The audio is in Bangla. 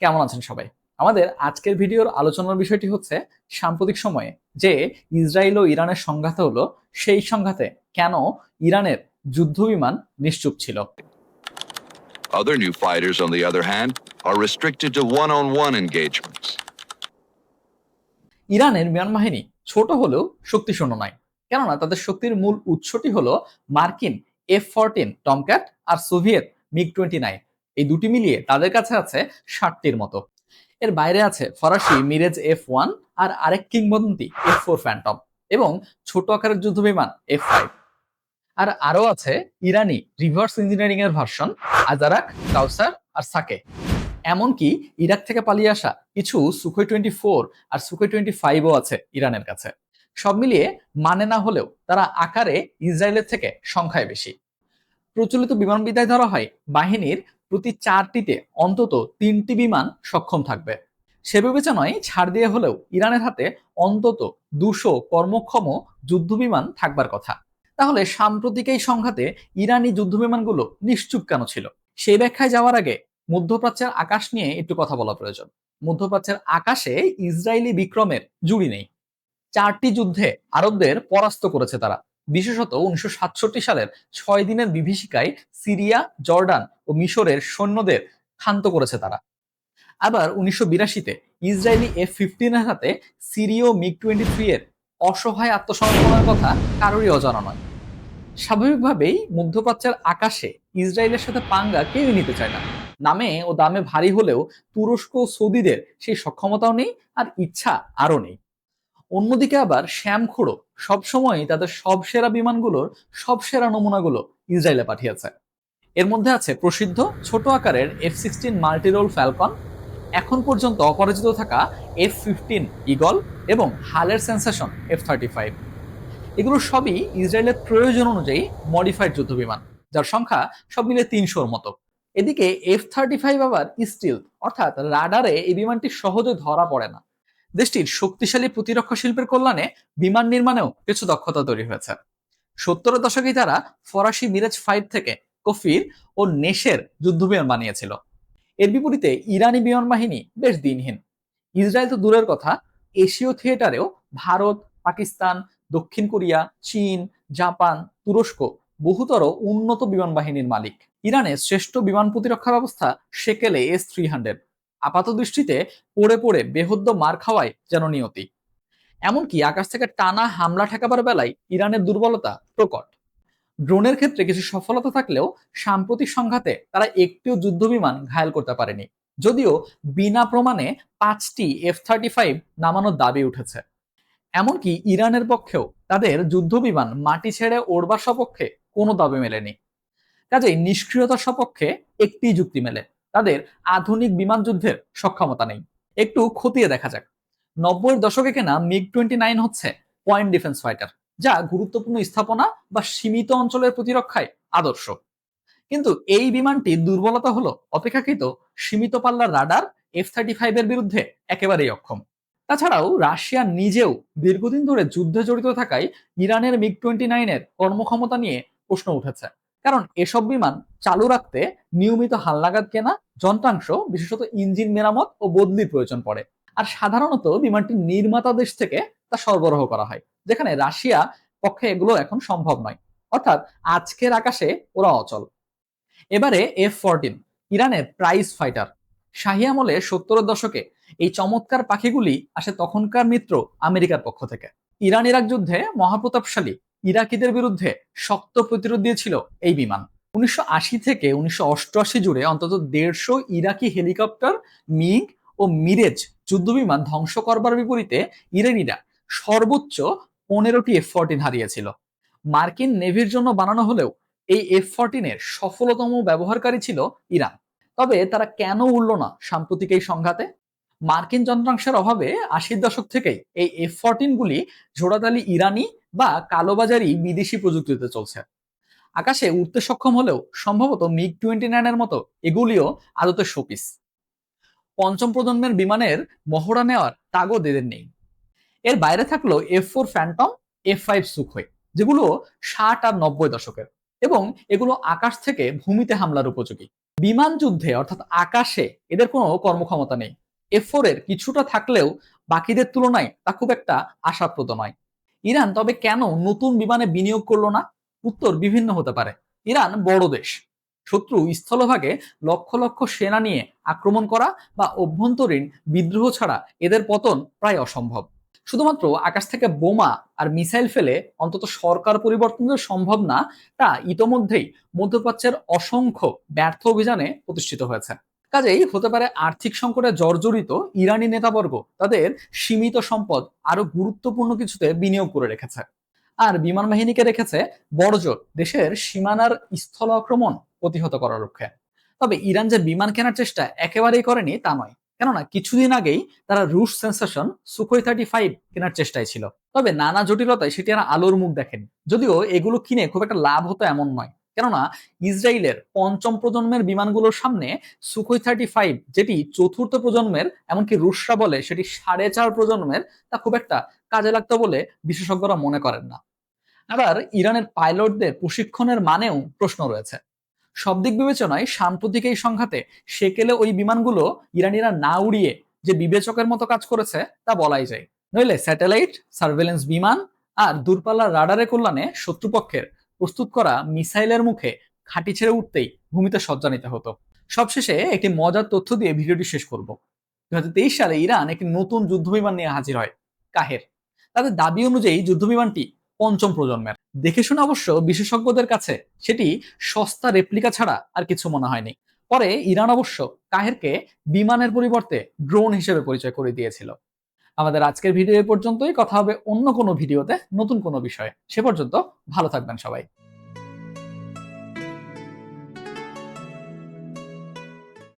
কেমন আছেন সবাই? আমাদের আজকের ভিডিওর আলোচনার বিষয়টি হচ্ছে সাম্প্রতিক সময়ে যে ইসরায়েল ও ইরানের সংঘাত হলো সেই সংঘাতে কেন ইরানের যুদ্ধ বিমান নিশ্চুপ ছিল? Other new fighters, on the other hand, are restricted to one on one engagements. ইরানের বিমান বাহিনী ছোট হলেও শক্তিশূন্য নয়। কেননা তাদের শক্তির মূল উৎসটি হলো মার্কিন এফ ফোরটিন টমক্যাট আর সোভিয়েত মিগ টোয়েন্টি নাইন এই দুটি মিলিয়ে তাদের কাছে আছে ষাটটির মতো। এর বাইরে আছে ফরাসি মিরেজ এফ ওয়ান আর আরেক কিংবদন্তি এফ ফোর ফ্যান্টম এবং ছোট আকারের যুদ্ধ বিমান এফ ফাইভ। আর আরও আছে ইরানি রিভার্স ইঞ্জিনিয়ারিং এর ভার্সন আজারাক, কাউসার আর সাকে। এমনকি ইরাক থেকে পালিয়ে আসা কিছু সুখই টোয়েন্টি ফোর আর সুখই টোয়েন্টি ফাইভও আছে ইরানের কাছে। সব মিলিয়ে মানে না হলেও তারা আকারে ইসরায়েলের থেকে সংখ্যায় বেশি। প্রচলিত বিমান বিদ্যায় ধরা হয় বাহিনীর প্রতি চারটিতে অন্তত তিনটি বিমান সক্ষম থাকবে। সে বিবেচনায় ছাড় দিয়ে হলেও ইরানের হাতে অন্তত দুশো কর্মক্ষম যুদ্ধ বিমান থাকবার কথা। তাহলে সাম্প্রতিক এই সংঘাতে ইরানি যুদ্ধ বিমানগুলো নিশ্চুপ কেন ছিল? সেই ব্যাখ্যায় যাওয়ার আগে মধ্যপ্রাচ্যের আকাশ নিয়ে একটু কথা বলা প্রয়োজন। মধ্যপ্রাচ্যের আকাশে ইসরায়েলি বিক্রমের জুড়ি নেই। চারটি যুদ্ধে আরবদের পরাস্ত করেছে তারা। বিশেষত উনিশশো সাতষট্টি সালের ছয় দিনের বিভীষিকায় সিরিয়া, জর্ডান ও মিশরের সৈন্যদের ক্ষান্ত করেছে তারা। আবার উনিশশো বিরাশিতে ইসরায়েলি এফ ফিফটিনের হাতে সিরিয় মিগ টোয়েন্টি থ্রি এর অসহায় আত্মসমর্পণের কথা কারোরই অজানা নয়। স্বাভাবিকভাবেই মধ্যপ্রাচ্যের আকাশে ইসরায়েলের সাথে পাঙ্গা কেউই নিতে চায় না। নামে ও দামে ভারী হলেও তুরস্ক সৌদিদের সেই সক্ষমতাও নেই আর ইচ্ছা আরও নেই। অন্যদিকে আবার শ্যামখুড়ো সবসময়ই তাদের সব সেরা বিমানগুলোর সব সেরা নমুনাগুলো ইসরায়েলে পাঠিয়েছে। এর মধ্যে আছে প্রসিদ্ধ ছোট আকারের এফ সিক্সটিন মাল্টিরোল ফ্যালকন, এখন পর্যন্ত অপরাজিত থাকা এফ ফিফটিন ইগল এবং হালের সেন্সেশন এফ থার্টি ফাইভ এগুলো সবই ইসরায়েলের প্রয়োজন অনুযায়ী মডিফাইড যুদ্ধ বিমান, যার সংখ্যা সব মিলে তিনশোর মতো। এদিকে এফ থার্টি ফাইভ আবার স্টিল অর্থাৎ রাডারে এই বিমানটি সহজে ধরা পড়ে না। দেশটির শক্তিশালী প্রতিরক্ষা শিল্পের কল্যাণে বিমান নির্মাণেও কিছু দক্ষতা তৈরি হয়েছে। সত্তরের দশকেই তারা ফরাসি মিরাজ ফাইভ থেকে কফির ও নেশের যুদ্ধবিমান বানিয়েছিল। এর বিপরীতে ইরানি বিমান বাহিনী বেশ দিনহীন। ইসরায়েল তো দূরের কথা, এশীয় থিয়েটারেও ভারত, পাকিস্তান, দক্ষিণ কোরিয়া, চীন, জাপান, তুরস্ক বহুতর উন্নত বিমান বাহিনীর মালিক। ইরানের শ্রেষ্ঠ বিমান প্রতিরক্ষা ব্যবস্থা সেকেলে এস থ্রি হান্ড্রেড। আপাত দৃষ্টিতে পড়ে পড়ে বেহদ্য মার খাওয়ায় যেন নিয়তি। এমনকি আকাশ থেকে টানা হামলা ঠেকাবার বেলায় ইরানের দুর্বলতা প্রকট। ড্রোনের ক্ষেত্রে কিছু সফলতা থাকলেও সাম্প্রতিক সংঘাতে তারা একটিও যুদ্ধ বিমান ঘায়াল করতে পারেনি। যদিও বিনা প্রমাণে পাঁচটি এফ থার্টি ফাইভ নামানোর দাবি উঠেছে। এমনকি ইরানের পক্ষেও তাদের যুদ্ধ বিমান মাটি ছেড়ে ওড়বার সপক্ষে কোনো দাবি মেলেনি। কাজেই নিষ্ক্রিয়তার সপক্ষে একটি যুক্তি মেলে। তাদের আধুনিক বিমান যুদ্ধের সক্ষমতা নেই। একটু খতিয়ে দেখা যাক। নব্বই দশকে কেনা মিগ টোয়েন্টি নাইন হচ্ছে পয়েন্ট ডিফেন্স ফাইটার যা গুরুত্বপূর্ণ স্থাপনা বা সীমিত অঞ্চলের প্রতিরক্ষায় আদর্শ। কিন্তু এই বিমানটি দুর্বলতা হলো অপেক্ষাকৃত সীমিত পাল্লার রাডার এফ থার্টি ফাইভ এর বিরুদ্ধে একেবারেই অক্ষম। তাছাড়াও রাশিয়া নিজেও দীর্ঘদিন ধরে যুদ্ধে জড়িত থাকায় ইরানের মিগ টোয়েন্টি নাইনের কর্মক্ষমতা নিয়ে প্রশ্ন উঠেছে। কারণ এসব বিমান চালু রাখতে নিয়মিত হালনাগাদ কেনা, যন্ত্রাংশ, বিশেষত ইঞ্জিন মেরামত ও বদলির প্রয়োজন পড়ে। আর সাধারণত বিমানটি নির্মাতা দেশ থেকে তা সরবরাহ করা হয়, যেখানে রাশিয়া পক্ষে এগুলো এখন সম্ভব নয়। অর্থাৎ আজকের আকাশে ওরা অচল। এবারে এফ ফোরটিন ইরানের প্রাইস ফাইটার। শাহি আমলে সত্তরের দশকে এই চমৎকার পাখিগুলি আসে তখনকার মিত্র আমেরিকার পক্ষ থেকে। ইরান ইরাক যুদ্ধে মহাপ্রতাপশালী ইরাকিদের বিরুদ্ধে শক্ত প্রতিরোধ দিয়েছিল এই বিমান। উনিশশো আশি থেকে উনিশশো অষ্টআশি জুড়ে অন্তত দেড়শো ইরাকি হেলিকপ্টার, মিগ ও মিরেজ যুদ্ধবিমান ধ্বংস করবার বিপরীতে ইরানিরা সর্বোচ্চ পনেরোটি এফ ফোরটিন হারিয়েছিল। মার্কিন নেভির জন্য বানানো হলেও এই এফ ফোরটিনের সফলতম ব্যবহারকারী ছিল ইরান। তবে তারা কেন উঠল না সাম্প্রতিক এই সংঘাতে? মার্কিন যন্ত্রাংশের অভাবে আশির দশক থেকেই এই এফ ফোরটিন গুলি জোড়াতালি ইরানি বা কালোবাজারি বিদেশি প্রযুক্তিতে চলছে। আকাশে উঠতে সক্ষম হলেও সম্ভবত মিগ টোয়েন্টি নাইনের মতো এগুলিও আদতে শোপিস। পঞ্চম প্রজন্মের বিমানের মহড়া নেওয়ার তাগদ এদের নেই। এর বাইরে থাকল F four Phantom F five Sukhoi যেগুলো ষাট আর নব্বই দশকের, এবং এগুলো আকাশ থেকে ভূমিতে হামলার উপযোগী। বিমান যুদ্ধে, অর্থাৎ আকাশে, এদের কোনো কর্মক্ষমতা নেই। এফ এর কিছুটা থাকলেও বাকিদের তুলনায় তা খুব একটা আশাপ্রদ নয়। ইরান তবে কেন নতুন বিমানে বিনিয়োগ করল না? উত্তর বিভিন্ন হতে পারে। ইরান বড় দেশ। শত্রু স্থলভাগে লক্ষ লক্ষ সেনা নিয়ে আক্রমণ করা বা অভ্যন্তরীণ বিদ্রোহ ছাড়া এদের পতন প্রায় অসম্ভব। শুধুমাত্র আকাশ থেকে বোমা আর মিসাইল ফেলে অন্তত সরকার পরিবর্তন সম্ভব না, তা ইতোমধ্যেই মধ্যপ্রাচ্যের অসংখ্য ব্যর্থ অভিযানে প্রতিষ্ঠিত হয়েছে। কাজেই হতে পারে আর্থিক সংকটে জর্জরিত ইরানি নেতাবর্গ তাদের সীমিত সম্পদ আরও গুরুত্বপূর্ণ কিছুতে বিনিয়োগ করে রেখেছে। আর বিমান বাহিনীকে রেখেছে বড়জোর দেশের সীমানার স্থল আক্রমণ প্রতিহত করার লক্ষ্যে। তবে ইরান যে বিমান কেনার চেষ্টা একেবারেই করেনি তা নয়, কেননা কিছুদিন আগেই তারা রুশ সেন্সেশন সুখোই থার্টি ফাইভ কেনার চেষ্টায় ছিল। তবে নানা জটিলতায় সেটি আর আলোর মুখ দেখেনি। যদিও এগুলো কিনে খুব একটা লাভ হতো এমন নয়। কেননা ইসরায়েলের পঞ্চম প্রজন্মের বিমানগুলোর সামনে সুখোই থার্টি ফাইভ যেটি চতুর্থ প্রজন্মের, এমনকি রুশরা বলে সেটি সাড়ে চার প্রজন্মের, তা খুব একটা কাজে লাগতো বলে বিশেষজ্ঞরা মনে করেন না। আবার ইরানের পাইলটদের প্রশিক্ষণের মানেও প্রশ্ন রয়েছে। সব দিক বিবেচনায় সাম্প্রতিক এই সংঘাতে সেকেলে ওই বিমানগুলো ইরানিরা না উড়িয়ে যে বিবেচকের মতো কাজ করেছে, তা বলাই যায়। নইলে স্যাটেলাইট, সার্ভেলেন্স বিমান আর দূরপাল্লার রাডারের কল্যাণে শত্রুপক্ষের প্রস্তুত করা মিসাইলের মুখে খাঁটি ছেড়ে উঠতেই ভূমিতে সজ্জা নিতে হতো। সবশেষে একটি মজার তথ্য দিয়ে ভিডিওটি শেষ করব। দুই সালে ইরান একটি নতুন যুদ্ধবিমান নিয়ে হাজির হয়, কাহের। তাদের দাবি অনুযায়ী যুদ্ধবিমানটি পঞ্চম প্রজন্মের। দেখে শুনে অবশ্য বিশেষজ্ঞদের কাছে সেটি সস্তা রেপ্লিকা ছাড়া আর কিছু মনে হয়নি। পরে ইরান অবশ্য কাহেরকে বিমানের পরিবর্তে ড্রোন হিসেবে পরিচয় করে দিয়েছিল। আমাদের আজকের ভিডিও এ পর্যন্তই। কথা হবে অন্য কোনো ভিডিওতে নতুন কোনো বিষয়ে। সে পর্যন্ত ভালো থাকবেন সবাই।